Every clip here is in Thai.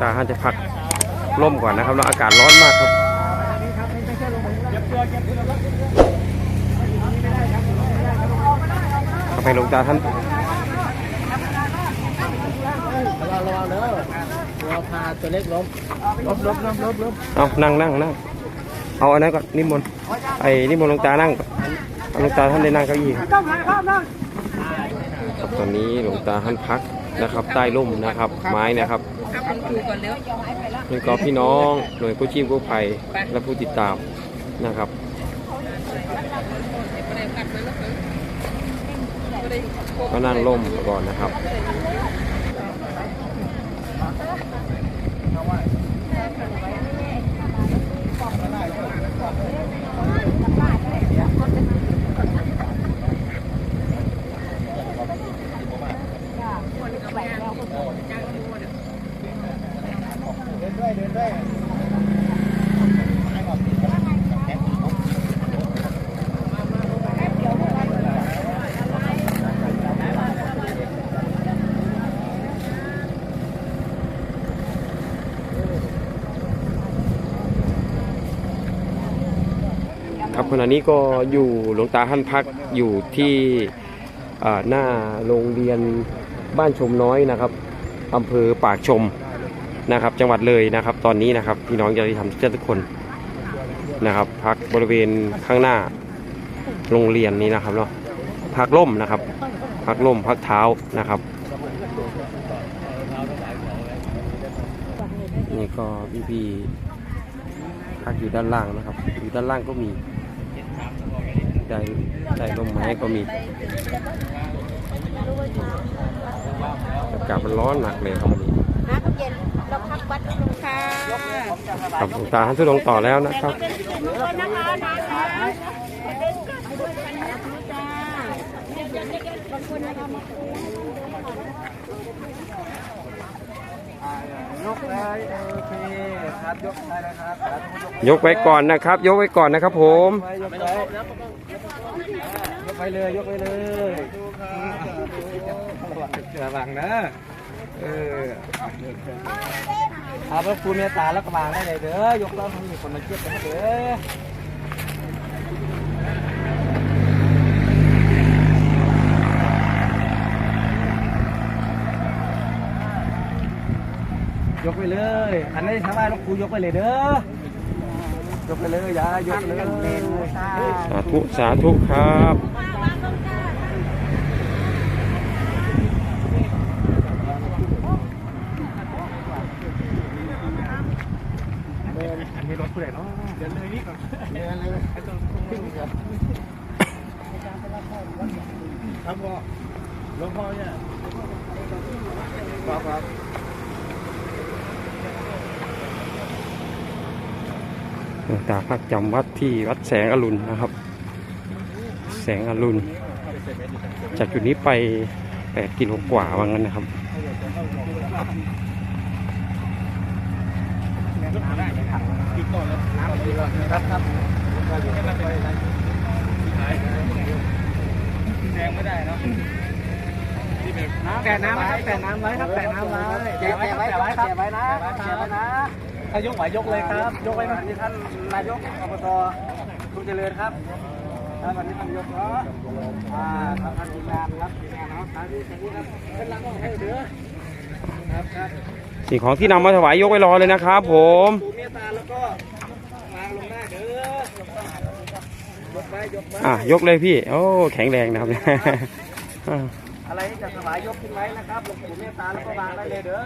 ตาท่านจะพักร่มก่อนนะครับแล้วอากาศร้อนมากครับเอาไปหลวงตาท่านระวังระวังเด้อตัวพาตัวเล็กล้มล้มล้มล้มล้มล้มเอานั่งนั่งนั่งเอาอันนั้นก่อนนิมนต์ไอ้นิมนต์หลวงตานั่งหลวงตาท่านได้นั่งเก้าอี้ครับครับตอนนี้หลวงตาท่านพัก นะครับ ใต้ร่มนะครับ ไม้นะครับนี่ก็พี่น้องหน่วยกู้ชีพกู้ภัยและผู้ติดตามนะครับก็นั่งร่มก่อนนะครับ ครับขณะนี้ก็อยู่หลวงตาท่านพักอยู่ที่หน้าโรงเรียนบ้านชมน้อยนะครับอำเภอปากชมนะครับ จังหวัดเลยนะครับ ตอนนี้นะครับพี่น้องจะได้ทำเชื่อทุกคนนะครับ พักบริเวณข้างหน้าโรงเรียนนี้นะครับเนาะพักร่มนะครับ พักร่มพักเท้านะครับนี่ก็พี่ๆพักอยู่ด้านล่างนะครับ อยู่ด้านล่างก็มี ได้ได้ร่มไม้ก็มีอากาศมันร้อนหนักเลยครับวันนี้น้ำเย็นเราพักวัดลงค่ะครับหลวงตาท่านทุดงค์ต่อแล้วนะครับเป็นเป็นด้วยนะคะน้ำนะเป็นก็ด้วยกันนะจ้าบางคนนะคะมายกได้โอเคครับยกได้นะครับสาธุยกยกไว้ก่อนนะครับ ยกไว้ก่อนนะครับผมไว้ ยกไปเลย ยกไปเลยระวังนะ เออเอาพระคุณเมตตาแล้วก็วางได้เลยเด้อยกแล้วมีคนมาเทียบกันเด้อยกไปเลย อันนี้ทางบ้านลูกครูยกไปเลยเด้อ ยกไปเลยอย่ายกเลยสาธุสาธุครับมีรถผู้ใดเนาะเดินเลยนี่ก่อนเดินเลยไอ้ตรงขึ้นครับครับพ่อหลวงพ่อเนี่ยครับครับ หลวงตาพักจำวัดที่วัดแสงอรุณนะครับ แสงอรุณ จากจุดนี้ไป 8 กิโลกว่าว่างั้นนะครับติดต่อแล้วน้ำดีเลยครับครับแดงไม่ได้เนาะแต่น้ำครับแต่น้ำไว้ครับแต่น้ำไว้แกะไว้ครับแกะไว้ครับแกะไว้นะแกไว้นะ ถ้ายกไหวยกเลยครับ ยกไว้นะนี่ท่านนายกอบตคุณเจริญครับท่านวันนี้ท่านยกเนาะอ่าท่านท่านทีมงานครับทีมงานเนาะท่านที่ท่านนี้ครับเป็นหลังของให้เด้อครับครับสิ่งของที่นำมาถวายยกไว้รอเลยนะครับ ผมดูเมตตาแล้วก็วางลงได้เด้อยกไปยกไปอะยกเลยพี่ โอ้แข็งแรงนะครับ อ่าอะไรที่จะถวายยกขึ้นไว้นะครับหลวงปู่เมตตาแล้วก็วางได้เลยเด้อ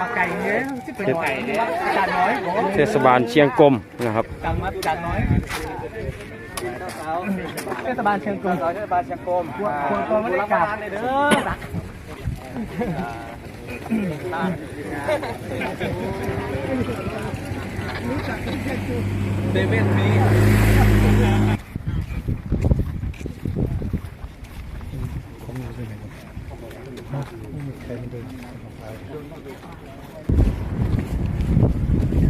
มาไก่เนี้ยที่เป็นไก่เนี่ยจานน้อยเทศบาลเชียงกลมนะครับจังมัดจานน้อยเทศบาลเชียงกรมเทศบาลเชียงกรมควรตัวไม่ได้กลับเลยเด้อเซเว่นมี まず、今使える。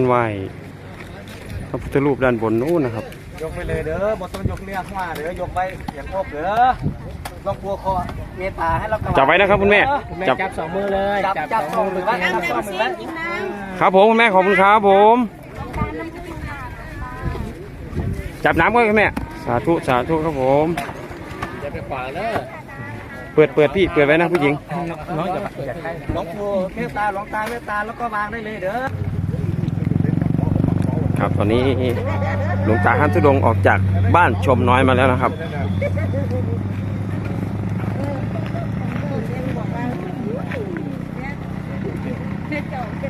นไหว้พระพุทธรูปด้านบนนู้นนะครับ ยกไปเลยเด้อบ่ต้องยกเนี่ยข้างมาเด้อยกไปอย่างงบเด้อลองกลัวคอเมตตาให้เราจับไว้นะครับคุณแม่จับ จับสองมือเลยจับจับสองมือไว้จับสองมือไว้ครับผมคุณแม่ขอบคุณครับผม จับน้ำก่อนคุณแม่ สาธุสาธุครับผม อย่าไปขวางเด้อเปิดเปิดพี่เปิดไว้นะผู้หญิง น้องอย่าอย่าใกล้หลวงปู่เมตตาหลวงตาเมตตาแล้วก็วางได้เลยเด้อ ครับตอนนี้หลวงตาท่านทุดงออกจากบ้านชมน้อยมาแล้วนะครับบ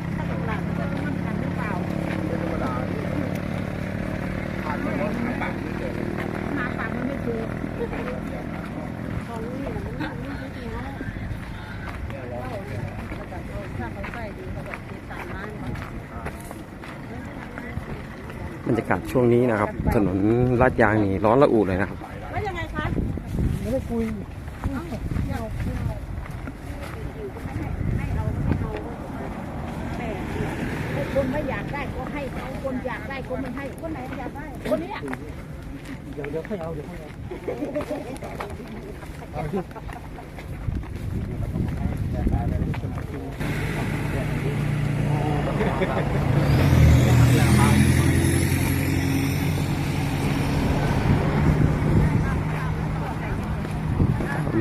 รรยากาศช่วงนี้นะครับ ถนนลาดยางนี่ร้อนระอุเลยนะครับว่ายังไงคะไม่ได้คุยคนไม่อยากได้ก็ให้เขาคนอยากได้คนไม่ให้คนไหนอยากได้คนนี้เดี๋ยวเดี๋ยวค่อยเอาเดี๋ยวค่อยเอาวัน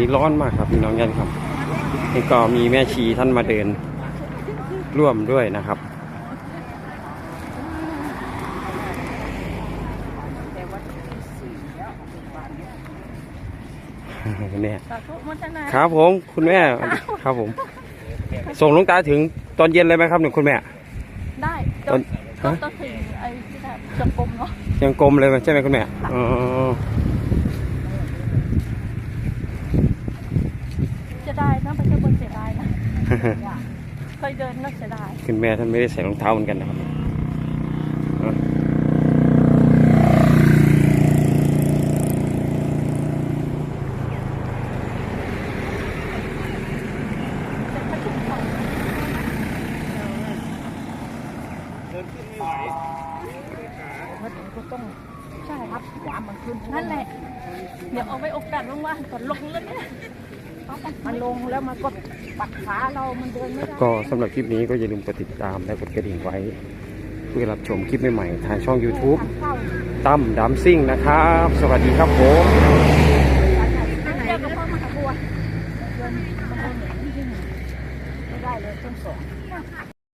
นี้ร้อนมากครับพี่น้องยันครับนี่ก็มีแม่ชีท่านมาเดินร่วมด้วยนะครับเนี่ยสาธุมันจะไหนครับผมคุณแม่ครับผม ส่งหลวงตาถึงตอนเย็นเลยไหมครับเนี่ยคุณแม่ ได้จตอนนจฮะนต้องถึงไอ้ที่แบบจงกรมเนาะยังกลมเลยไหมใช่ไหมคุณแม่อ๋อ จะได้นะไม่ใช่บนเสียดายนะ เคยเดินนักเสียดายคุณแม่ท่านไม่ได้ใส่รองเท้าเหมือนกันนะครับอะแต่ถ้าถึงเขามาถึงก็ต้องใช่ครับยามมันขึ้นนั่นแหละ เดี๋ยวเอาไว้โอกาสว่างๆก่อนลงแล้วเนี่ย มันลงแล้วมันก็ปัดขาเรา มันเดินไม่ได้ ก็สำหรับคลิปนี้ก็อย่าลืมกดติดตามและกดกระดิ่งไว้ เพื่อรับชมคลิปใหม่ๆทางช่อง YouTube ทางเข้าตั้มดัมซิ่งนะครับ สวัสดีครับผม